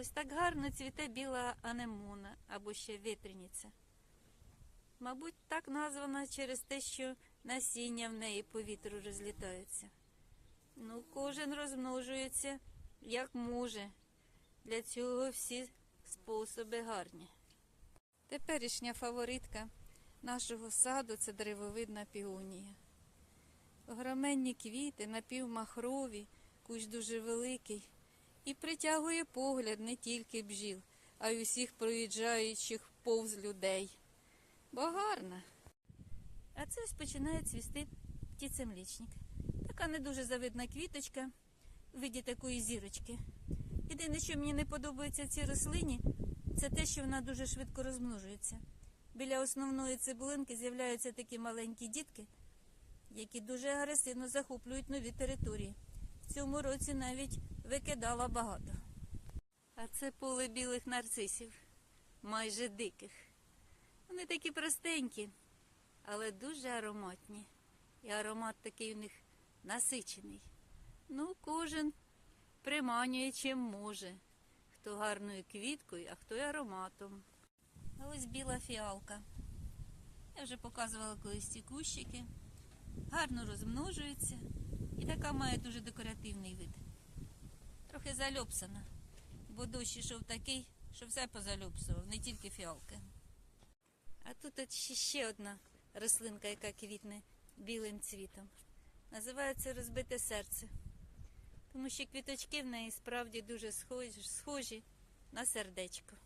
Ось так гарно цвіте біла анемона або ще витриниця. Мабуть, так названа через те, що насіння в неї по вітру розлітаються. Ну, кожен розмножується як може. Для цього всі способи гарні. Теперішня фаворитка нашого саду це деревовидна піонія. Огроменні квіти, напівмахрові, кущ дуже великий і притягує погляд не тільки бджіл, а й усіх проїжджаючих повз людей. Бо гарна. А це ось починає цвісти птицемлічник. Така не дуже завидна квіточка в виді такої зірочки. Єдине, що мені не подобається цій рослині, це те, що вона дуже швидко розмножується. Біля основної цибулинки з'являються такі маленькі дітки, які дуже агресивно захоплюють нові території. Цьому році навіть викидала багато. А це поле білих нарцисів, майже диких. Вони такі простенькі, але дуже ароматні. І аромат такий у них насичений. Ну, кожен приманює чим може. Хто гарною квіткою, а хто й ароматом. А ось біла фіалка. Я вже показувала колись ці кущики. Гарно розмножується і така має дуже декоративний вид. Трохи зальопсана, бо дощ ішов такий, що все позальопсував, не тільки фіалки. А тут ще одна рослинка, яка квітне білим цвітом. Називається розбите серце. Тому що квіточки в неї справді дуже схожі, схожі на сердечко.